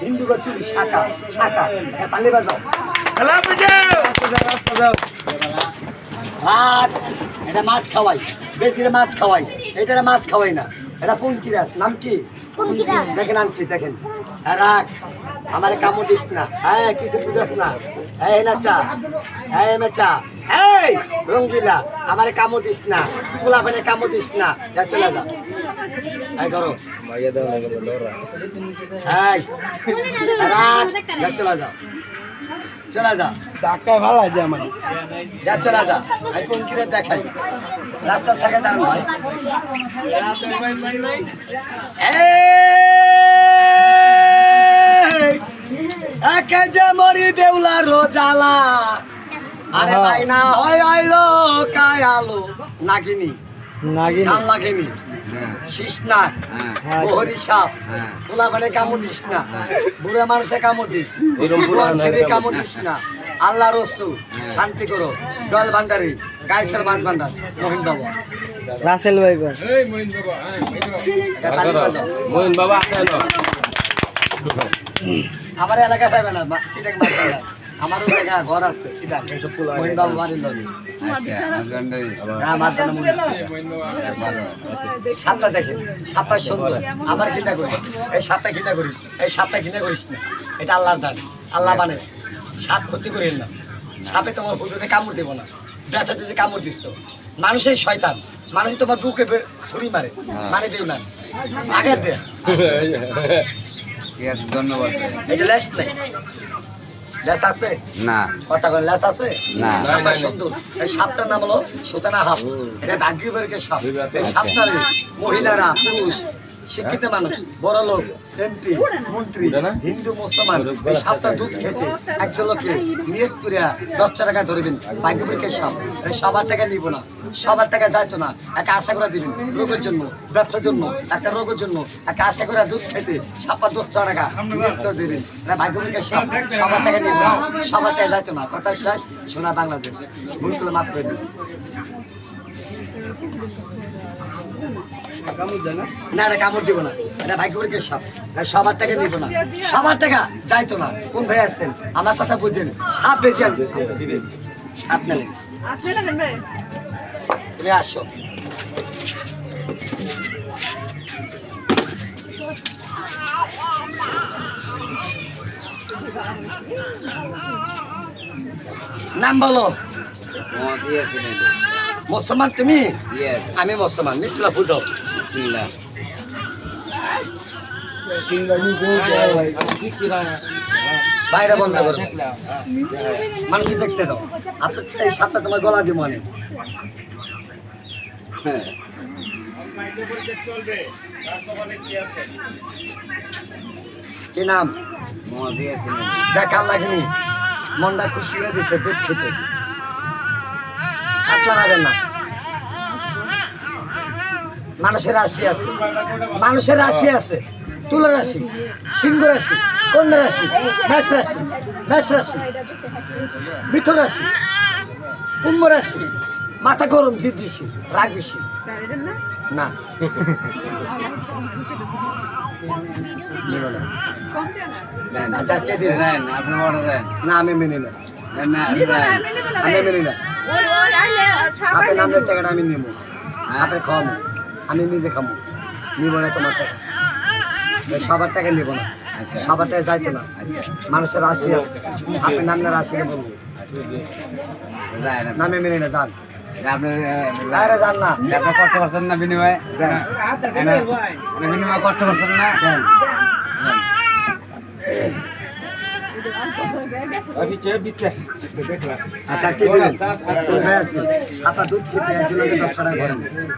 হিন্দু হ্যাঁ, তালি বাজাও ভাত এটা মাছ খাওয়াই মাছ খাওয়াই এটা মাছ খাওয়াই না এটা নাম কি দেখেন আনছি দেখেন হ্যাঁ রাখ আমার কামড় দিস না হ্যাঁ কিছু বুঝাস না এই না চা এই না চা এই রঙ্গিলা আমার কামড় দিস না পোলা পানে কামড় দিস না যা চলে যা। এই ধরো এই রাখ যা চলে যা। চলে যা। ধাক্কা ভালো আছে আমার। যা চলে যা। আমি কোন কিনে দেখাই? দাঁড়ান ভাই। একে যে মরি বেউলা রোজালা। আরে ভাই না হয় আইলো কায় আলো। নাগিনি। নাগিন। কান লাগেনি বহরি সাপ মানে কামড় দিস না। বুড়া মানুষে কামড় দিস। কামড় দিস না। আল্লাহ রসু শান্তি করো। দল ভান্ডারি গাইসের মাছ ভান্ডার মোহিন বাবু। রাসেল ভাই। মোহন বাবা আসেন আমার এলাকায় পাইবে না সিটাং আমারও জায়গা ঘর আছে মোহিন বাবু বাড়ির লগে। সাপটা দেখেন সাপটা সুন্দর। আবার ঘৃণা করিস এই সাপটা ঘৃণা করিস এই সাপটা ঘৃণা করিস না। এটা আল্লাহর দান। আল্লাহ বানেস সাপ ক্ষতি করিস না। সাপে তোমার হুজুরে কামড় দেবো না। ব্যথা দিতে কামড় দিচ্ছ মানুষের শয়তান। মানুষ তোমার বুকে ছুরি মারে। মানে বেইমান আগে দে ধন্যবাদ। এটা লেস নেই। লেস আছে? না। কথা কোন লেস আছে? না। সাপটা সুন্দর। এই সাপটার নাম হলো সুতানা হাফ। এটা সাপ। এই সাপটারে মহিলারা পুরুষ শিক্ষিত মানুষ বড় লোক এমপি মন্ত্রী হিন্দু মুসলমান এই সাপটা দুধ খেতে একজন লোকে নিয়ত করিয়া দশটা টাকা ধরবেন। ভাগ্যবর্গের সাপ। এই সবার টাকা নিব না। সবার টাকা যাইতো না। একটা আশা করে দিবেন রোগের জন্য ব্যবসার জন্য একটা রোগের জন্য। একটা আশা করে দুধ খেতে সাপা দশটা টাকা করে দিবেন। এটা ভাগ্যবারকে সাপ সবার টাকা নিব না সবার টাকা যাইতো না। কথা শেষ সোনা বাংলাদেশ। ভুল করে মাফ করে দিন। না? এটা কামড় দিব না। এটা সাপ সবার টাকা নিব না। সবার টাকা যাইতো না। কোন ভাই আসছেন আমার কথা বুঝেন। সাপ দিবেন আপনার তুমি আসো। নাম বলো। মুসলমান তুমি? আমি মুসলমান মিসলা বুধ। বাইরে বন্ধ করো। মানুষ দেখতে দাও। আপনি এই সাপটা তোমার গলা দিয়ে মানে। কি নাম? যা কাল লাগেনি। মনটা খুশি হয়ে দিছে দুধ খেতে। আটলা লাগেন না। মানুষের রাশি আছে। মানুষের রাশি আছে। তুলা রাশি সিংহ রাশি কন্যা রাশি মেষ রাশি মেষ রাশি মিঠু রাশি কুম্ভ রাশি। মাথা গরম জিদ বেশি রাগ বেশি না আচ্ছা কে দেন আপনি অর্ডার না আমি মেনে না দেন না দেন আমি মেনে না সাপের নামের টাকাটা আমি নেব সাপের খাওয়াবো আমি নিজে খাব নিব না তোমার টাকা সবার টাকা নেব না সবার টাকা যাইতো না মানুষের রাশি আছে সাপের নাম না রাশি বলব নামে মেনে না যান আপনি বাইরে যান না। আপনি কষ্ট করছেন না বিনিময়ে? বিনিময়ে কষ্ট করছেন না? আচ্ছা কে দিলেন সাপা দুধ খেতে একজনকে দশ টাকা ঘরে